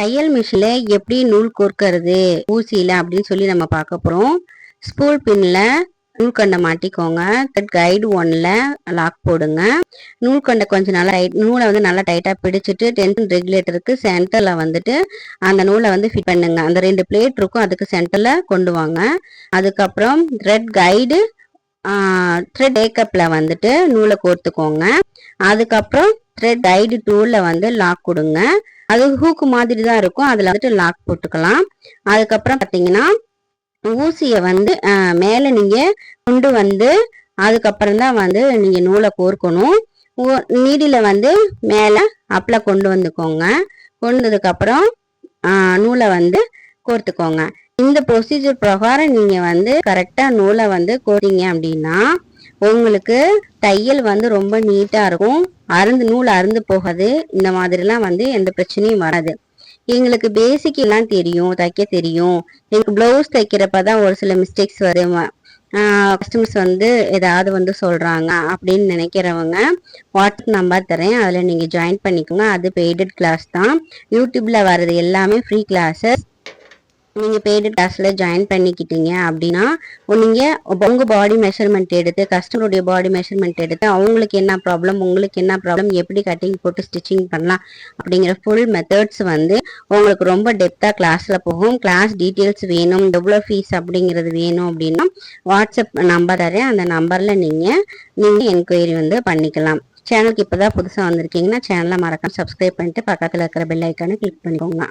தையல் மிஷினில் எப்படி நூல் கோர்க்கறது ஊசியில் அப்படின்னு சொல்லி நம்ம பார்க்க போகிறோம் ஸ்பூல் பின்னில் நூல்கண்டை மாட்டிக்கோங்க. தட் கைடு ஒன்ல லாக் போடுங்க. நூல்கண்டை கொஞ்சம் நல்லா டைட் நூலை வந்து நல்லா டைட்டாக பிடிச்சிட்டு டென்ஷன் ரெகுலேட்டருக்கு சென்டரில் வந்துட்டு அந்த நூலை வந்து ஃபிட் பண்ணுங்க. அந்த ரெண்டு பிளேட் இருக்கும் அதுக்கு சென்டரில் கொண்டு வாங்க. அதுக்கப்புறம் த்ரெட் கைடு த்ரெட் ஏக்கப்பில் வந்துட்டு நூலை கோர்த்துக்கோங்க. அதுக்கப்புறம் த்ரெட் கைடு டூலில் வந்து லாக் கொடுங்க. அது ஹூக்கு மாதிரி தான் இருக்கும். அதில் வந்துட்டு லாக் போட்டுக்கலாம். அதுக்கப்புறம் பார்த்தீங்கன்னா ஊசியை வந்து மேலே நீங்கள் கொண்டு வந்து அதுக்கப்புறம் தான் வந்து நீங்கள் நூலை கோர்க்கணும். நீடியில் வந்து மேலே அப்பில் கொண்டு வந்துக்கோங்க. கொண்டு வந்ததுக்கப்புறம் நூலை வந்து கோர்த்துக்கோங்க. இந்த ப்ரொசீஜர் பிரகாரம் நீங்கள் வந்து கரெக்டாக நூலை வந்து கோர்த்தீங்க அப்படின்னா உங்களுக்கு தையல் வந்து ரொம்ப நீட்டாக இருக்கும். அருந்து நூல் அருந்து போகாது. இந்த மாதிரிலாம் வந்து எந்த பிரச்சனையும் வராது. எங்களுக்கு பேசிக் எல்லாம் தெரியும் தைக்க தெரியும். எனக்கு ப்ளவுஸ் தைக்கிறப்ப தான் ஒரு சில மிஸ்டேக்ஸ் வரும். கஸ்டமர்ஸ் வந்து ஏதாவது வந்து சொல்கிறாங்க அப்படின்னு நினைக்கிறவங்க வாட்ஸ்அப் நம்பர் தரேன். அதில் நீங்கள் ஜாயின் பண்ணிக்கோங்க. அது பெய்டட் கிளாஸ் தான். யூடியூப்பில் வர்றது எல்லாமே ஃப்ரீ கிளாஸஸ் நீங்கள் பெய்டு கிளாஸில் ஜாயின் பண்ணிக்கிட்டீங்க அப்படின்னா நீங்கள் உங்கள் பாடி மெஷர்மெண்ட் எடுத்து கஸ்டமருடைய பாடி மெஷர்மெண்ட் எடுத்து அவங்களுக்கு என்ன ப்ராப்ளம் உங்களுக்கு என்ன ப்ராப்ளம் எப்படி கட்டிங் போட்டு ஸ்டிச்சிங் பண்ணலாம் அப்படிங்கிற ஃபுல் மெத்தட்ஸ் வந்து உங்களுக்கு ரொம்ப டெப்த்தாக கிளாஸில் போகும். கிளாஸ் டீட்டெயில்ஸ் வேணும் எவ்வளோ ஃபீஸ் அப்படிங்கிறது வேணும் அப்படின்னா வாட்ஸ்அப் நம்பர் தரேன். அந்த நம்பரில் நீங்கள் நீங்கள் என்கொயரி வந்து பண்ணிக்கலாம். சேனலுக்கு இப்போ தான் புதுசாக வந்திருக்கீங்கன்னா சேனலை மறக்காம சப்ஸ்கிரைப் பண்ணிட்டு பக்கத்தில் இருக்கிற பெல் ஐக்கானை கிளிக் பண்ணிக்கோங்க.